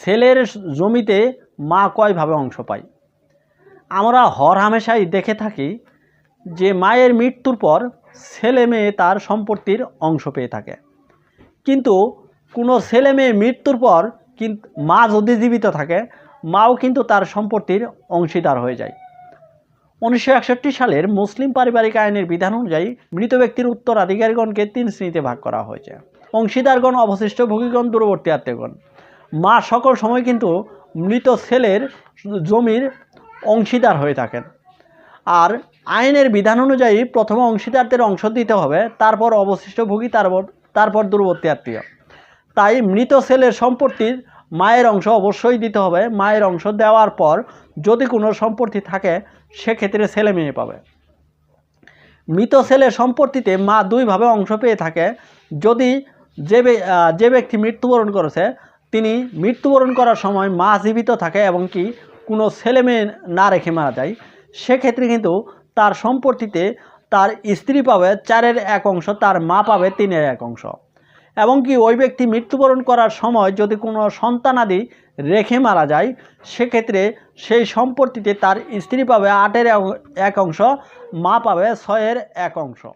ছেলের জমিতে মা কয়ভাবে অংশ পায়? আমরা হর হামেশাই দেখে থাকি যে মায়ের মৃত্যুর পর ছেলে মেয়ে তার সম্পত্তির অংশ পেয়ে থাকে। কিন্তু কোনো ছেলে মেয়ে মৃত্যুর পর কিন্তু মা যদি জীবিত থাকে, মাও কিন্তু তার সম্পত্তির অংশীদার হয়ে যায়। উনিশশো একষট্টি সালের মুসলিম পারিবারিক আইনের বিধান অনুযায়ী মৃত ব্যক্তির উত্তরাধিকারীগণকে তিন শ্রেণীতে ভাগ করা হয়েছে। অংশীদারগণ, অবশিষ্ট ভোগীগণ, দূরবর্তী আত্মীয়গণ। মা সকল সময় কিন্তু মৃত ছেলের জমির অংশীদার হয়ে থাকেন। আর আইনের বিধান অনুযায়ী প্রথমে অংশীদারদের অংশ দিতে হবে, তারপর অবশিষ্ট ভোগী, তারপর তারপর দূরবর্তী আত্মীয়। তাই মৃত ছেলের সম্পত্তির মায়ের অংশ অবশ্যই দিতে হবে। মায়ের অংশ দেওয়ার পর যদি কোনো সম্পত্তি থাকে, সেক্ষেত্রে ছেলে মেয়ে পাবে। মৃত ছেলের সম্পত্তিতে মা দুইভাবে অংশ পেয়ে থাকে। যদি যে যে ব্যক্তি মৃত্যুবরণ করেছে তিনি মৃত্যুবরণ করার সময় মা জীবিত থাকে এবং কি কোনো ছেলে মেয়ে না রেখে মারা যায়। সেক্ষেত্রে কিন্তু তার সম্পত্তিতে তার স্ত্রী পাবে চারের এক অংশ, তার মা পাবে তিনের এক অংশ। এবং কি ওই ব্যক্তি মৃত্যুবরণ করার সময় যদি কোনো সন্তানাদি রেখে মারা যায়, সেক্ষেত্রে সেই সম্পত্তিতে তার স্ত্রী পাবে আটের এক- অংশ, মা পাবে ছয়ের এক অংশ।